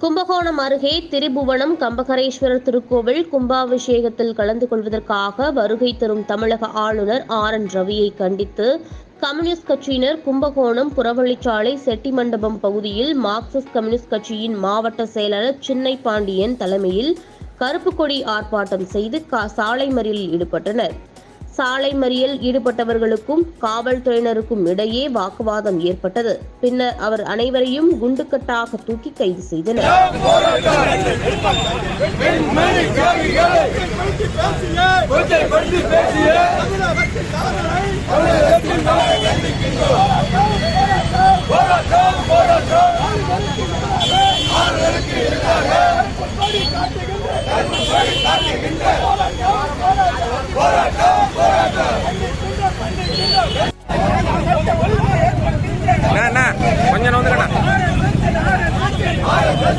கும்பகோணம் அருகே திரிபுவனம் கம்பகரேஸ்வரர் திருக்கோவில் கும்பாபிஷேகத்தில் கலந்து கொள்வதற்காக வருகை தரும் தமிழக ஆளுநர் ஆர் என் ரவியை கண்டித்து கம்யூனிஸ்ட் கட்சியினர் கும்பகோணம் புறவழிச்சாலை செட்டிமண்டபம் பகுதியில் மார்க்சிஸ்ட் கம்யூனிஸ்ட் கட்சியின் மாவட்ட செயலாளர் சின்னை பாண்டியன் தலைமையில் கருப்பு கொடி ஆர்ப்பாட்டம் செய்து கா- சாலை மறியலில் ஈடுபட்டனர். சாலை மறியல் ஈடுபட்டவர்களுக்கும் காவல்துறையினருக்கும் இடையே வாக்குவாதம் ஏற்பட்டது. பின்னர் அவர் அனைவரையும் குண்டுக்கட்டாக தூக்கி கைது செய்தனர். அண்ணா,